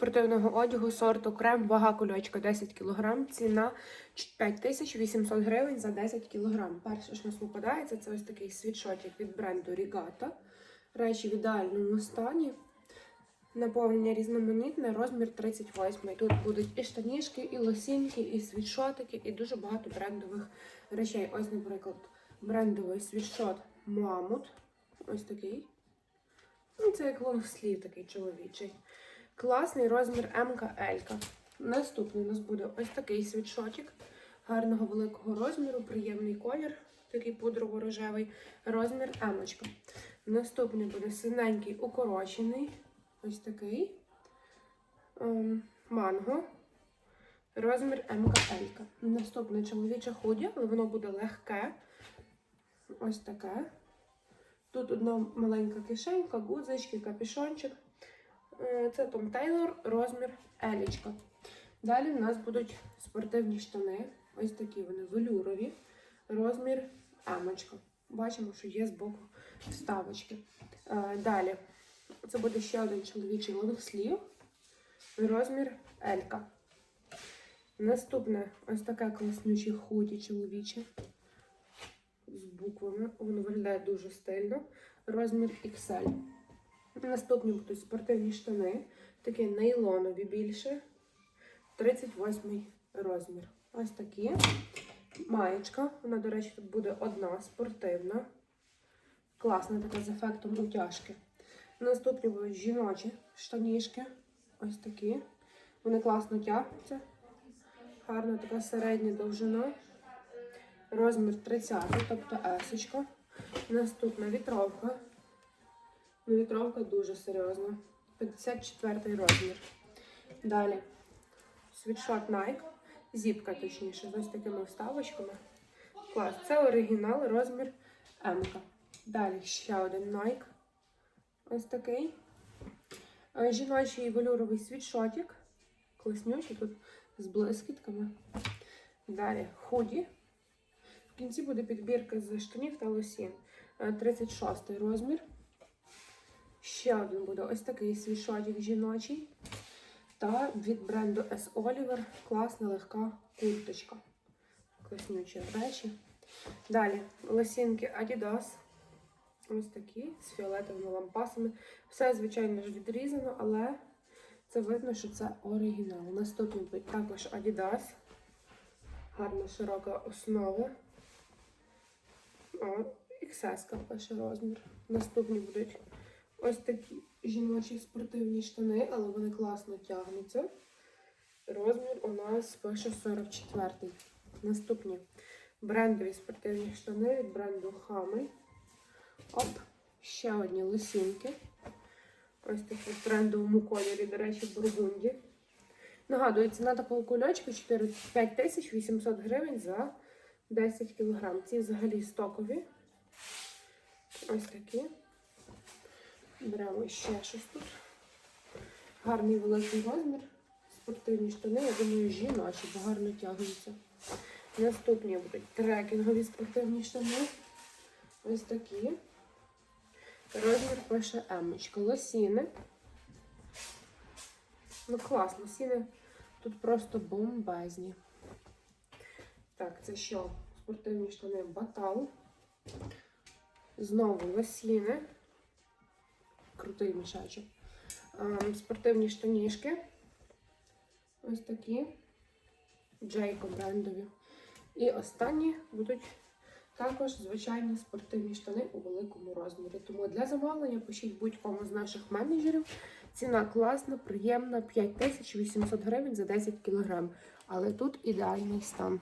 спортивного одягу сорту крем, вага кульочка 10 кг, ціна 5800 гривень за 10 кг. Перше, що нас попадається, це ось такий світшотик від бренду Regatta. Речі в ідеальному стані. Наповнення різноманітне, розмір 38. Тут будуть і штанішки, і лосінки, і світшотики, і дуже багато брендових речей. Ось, наприклад, брендовий світшот Мамут. Ось такий. Ну, це як лонгслів такий чоловічий. Класний розмір МК Елька. Наступний у нас буде ось такий світшотик гарного великого розміру, приємний колір, такий пудрово-рожевий, розмір Емочка. Наступний буде синенький укорочений, ось такий ем, манго. Розмір МКЛ. Наступне чоловіче худі, але воно буде легке. Ось таке. Тут одна маленька кишенька, гудзички, капюшончик. Е, Це Том Тейлор, розмір Елічка. Далі в нас будуть спортивні штани. Ось такі вони велюрові. Розмір Емочка. Бачимо, що є збоку вставочки. Е, Далі. Це буде ще один чоловічий лонгслів. Розмір Елька. Наступне ось таке класнюче худі чоловіче. З буквами. Воно виглядає дуже стильно. Розмір XL. Наступні будуть спортивні штани. Такі нейлонові більше. 38 розмір. Ось такі. Маєчка. Вона, до речі, тут буде одна спортивна. Класна така з ефектом утяжки. Наступні будуть жіночі штанішки. Ось такі. Вони класно тягнуться. Гарна така середня довжина. Розмір 30, тобто есочка. Наступна вітровка. Вітровка дуже серйозна. 54 розмір. Далі світшот Nike. Зіпка, точніше, з ось такими вставочками. Клас. Це оригінал, розмір М. Далі ще один Nike. Ось такий. Е, Жіночий велюровий світшотик. Класнючий тут з блискітками. Далі худі. В кінці буде підбірка з штанів та лосін. Е, 36 розмір. Ще один буде ось такий світшотик жіночий. Та від бренду S. Oliver класна легка курточка. Класнючі речі. Далі лосінки Adidas. Ось такі з фіолетовими лампасами. Все, звичайно ж, відрізано, але це видно, що це оригінал. Наступний буде також Adidas. Гарна широка основа. О, XS пише розмір. Наступні будуть ось такі жіночі спортивні штани, але вони класно тягнуться. Розмір у нас пише 44. Наступні брендові спортивні штани від бренду Хамель. Оп, ще одні лосінки. Ось такі в трендовому кольорі, до речі, бургунді. Нагадую, ціна такого кульочка 5800 гривень за 10 кг. Ці взагалі стокові. Ось такі. Беремо ще щось тут. Гарний великий розмір. Спортивні штани, я думаю, жіночі, бо гарно тягнуться. Наступні будуть трекінгові спортивні штани. Ось такі. Розмір пише емочка. Лосіни. Ну клас, лосіни тут просто бомбезні. Так, це що? Спортивні штани Батал. Знову лосіни. Крутий мішачок. Ем, спортивні штанішки. Ось такі. Джейко брендові. І останні будуть також звичайні спортивні штани у великому розмірі. Тому для замовлення пишіть будь-кому з наших менеджерів. Ціна класна, приємна, 5800 гривень за 10 кг. Але тут ідеальний стан.